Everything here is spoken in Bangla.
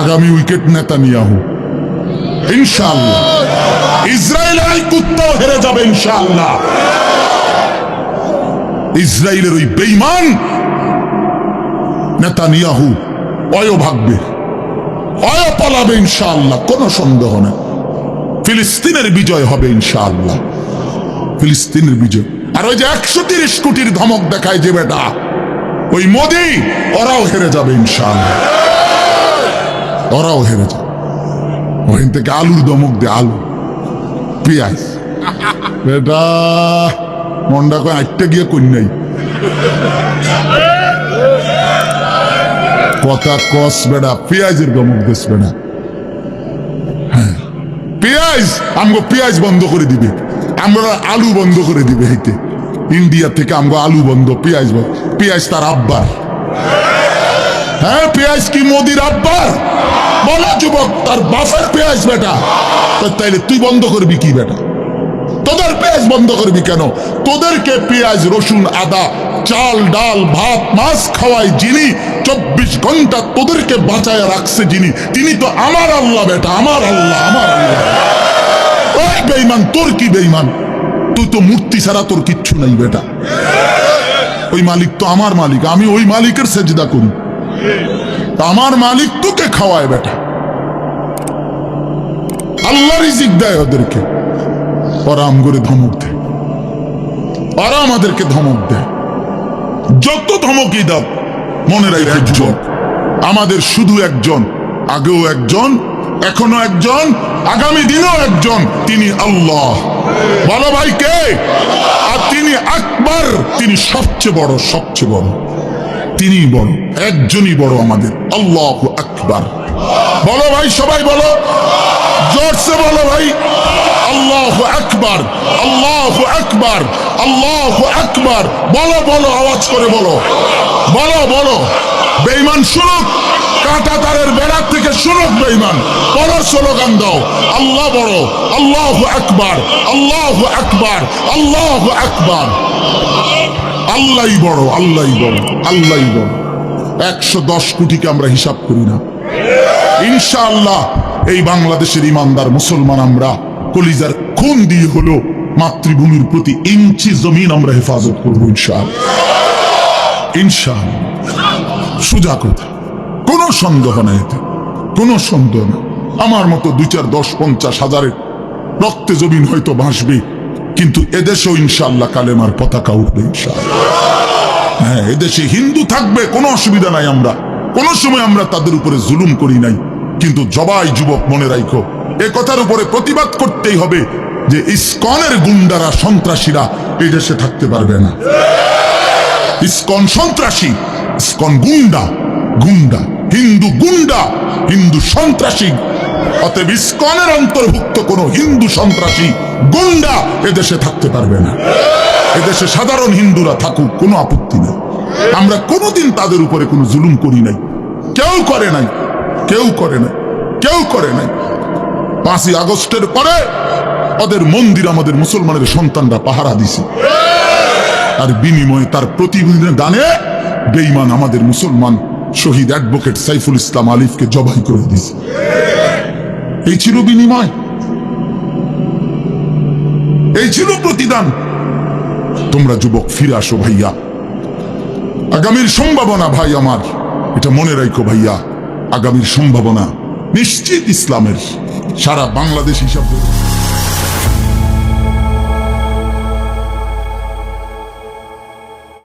আগামী উইকেট নেতা নিয়াহু ইনশাআল্লাহ। ইসরায়েলের এই কুত্তাও হেরে যাবে ইনশাআল্লাহ। ইসরায়েলের ওই বেইমান নেতা নিয়াহু অয় ভাগবে অয় পালাবে ইনশাআল্লাহ, কোনো সন্দেহ না ফিলিস্তিনের বিজয় হবে ইনশাআল্লাহ। ফিলিস্তিনের বিজয়। আর ওই যে একশো তিরিশ কোটির ধমক দেখায় যে বেটা, ওই মোদি ওরাও হেরে যাবে ইনশাআল্লাহ। ওরাও হেরে যাবে ওখান থেকে আলুর দমক দে আলু, পেঁয়াজ। বেটা মন্ডা কয় আটটা গিয়ে কন্যাই। কথা কস বেড়া পেঁয়াজের দমক দেশ বেড়া হ্যাঁ। পেঁয়াজ, আমগো পেঁয়াজ বন্ধ করে দিবে। আমরা আলু বন্ধ করে দিবে হেঁটে। ইন্ডিয়া থেকে আমগো আলু বন্ধ, পেঁয়াজ পেঁয়াজ তার আব্বার। হ্যাঁ পেঁয়াজ কি মোদির আব্বার বলো, যুবক, তার বাপের পেঁয়াজ বেটা। তাইলে তুই বন্ধ করবি কি বেটা? তোদের পেঁয়াজ বন্ধ করবি কেন? তোদেরকে পেঁয়াজ, রসুন, আদা, চাল, ডাল, ভাত, মাছ খাওয়াই যিনি, চব্বিশ ঘণ্টা তোদেরকে বাঁচায় রাখছে যিনি, তিনি তো আমার আল্লাহ বেটা, আমার আল্লাহ আমার আল্লাহ। বেইমান তোর কি বেইমান তুই তো মূর্তি ছাড়া তোর কিচ্ছু নাই বেটা। ওই মালিক তো আমার মালিক, আমি ওই মালিকের সেজদা করি। তা আমার মালিক তোকে খাওয়ায় বেটা। আল্লাহ রিজিক দেয় ওদেরকে। ওরা আম করে ধমক দেয়। ওরা আমাদেরকে ধমক দেয়। যত ধমকই দাও মনে রাখবে একজন। আমাদের শুধু একজন আগেও একজন এখনও একজন আগামী দিনেও একজন তিনি আল্লাহ। বলো ভাই কে? আর তিনি আকবর তিনি সবচেয়ে বড় সবচেয়ে বড়। তিনি বড়, একজনই বড় আমাদের। আল্লাহ আকবার। বলো ভাই, সবাই বলো। জোরসে বলো ভাই। আল্লাহ আকবার আল্লাহ আকবার আল্লাহ আকবার। বলো বলো, আওয়াজ করে বলো। বলো বলো। বেইমান শুনুক। কাঁটা তারের বেড়ার থেকে শুনুক বেইমান বড় স্লোগান দাও। আল্লাহ বড়। আল্লাহ আকবার আল্লাহ আকবার আল্লাহ আকবার। আল্লাহ বড় আল্লাহ বড় আল্লাহ বড়। একশো দশ কোটিকে আমরা হিসাব করি না। ইনশাআল্লাহ এই বাংলাদেশের ইমানদার মুসলমান আমরা কলিজার খুন দিয়ে হলো মাতৃভূমির প্রতি ইঞ্চি জমিন আমরা হেফাজত করব ইনশাআল্লাহ। ইনশাআল্লাহ। সোজা কথা, কোনো সন্দেহ নাই এতে, কোনো সন্দেহ না আমার মতো দুই চার দশ পঞ্চাশ হাজারের রক্তে জমিন হয়তো ভাসবে। কিন্তু এদেশেও ইনশাআল্লাহ কালেমার পতাকা উঠবে, ইনশাআল্লাহ। হ্যাঁ এদেশে হিন্দু থাকবে, কোনো অসুবিধা নাই আমরা। কোনো সময় আমরা তাদের উপরে জুলুম করি নাই। কিন্তু জবাই যুবক, মনে রাখো এ কথার উপরে প্রতিবাদ করতেই হবে যে ইস্কনের গুন্ডারা, সন্ত্রাসীরা এই দেশে থাকতে পারবে না। ইস্কন সন্ত্রাসী, ইস্কন গুন্ডা গুন্ডা, হিন্দু গুন্ডা, হিন্দু সন্ত্রাসী অতএব ইস্কনের অন্তর্ভুক্ত কোন হিন্দু সন্ত্রাসী গুন্ডা এদেশে থাকতে পারবে না। এদেশে সাধারণ হিন্দুরা থাকুক, কোনো আপত্তি নেই। আমরা কোনোদিন তাদের উপরে কোনো জুলুম করি নাই। কেউ করে নাই, কেউ করে নাই, কেউ করে নাই। পাঁচই আগস্টের পরে ওদের মন্দির আমাদের মুসলমানের সন্তানরা পাহারা দিছে। আর বিনিময়ে, তার প্রতিদিনের দানে বেইমান আমাদের মুসলমান শহীদ অ্যাডভোকেট সাইফুল ইসলাম আলিফকে জবাই করে দিয়েছে এই ছিল বিনিময় এই ছিল প্রতিদান তোমরা যুবক, ফিরে আসো ভাইয়া। আগামীর সম্ভাবনা ভাই আমার, এটা মনে রাখো ভাইয়া, আগামীর সম্ভাবনা নিশ্চিত ইসলামের, সারা বাংলাদেশ হিসাবে